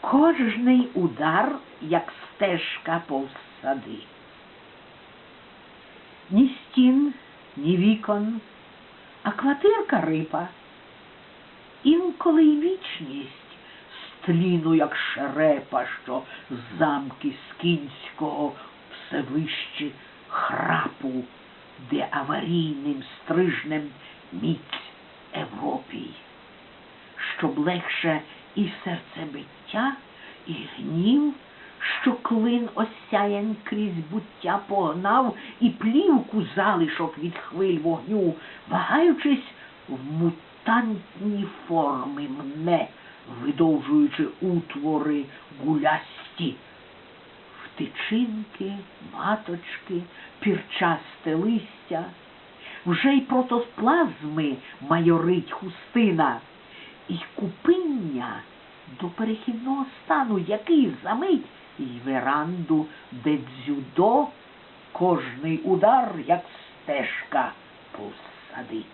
Кожний удар, як стежка повз сади. Ні стін, ні вікон, а квартирка рипа. Інколи й вічність стліну, як шерепа, що з замки скінського все вище храпу, де аварійним стрижнем міць Европій щоб легше і серцебиття, і гнів, що клин осяян крізь буття погнав, і плівку залишок від хвиль вогню, вагаючись в мутантні форми мне, видовжуючи утвори гулясті, втичинки, маточки, пірчасте листя, вже й протоплазми майорить хустина, і купиння до перехідного стану, який замить і веранду, де дзюдо, кожний удар, як стежка повз сади.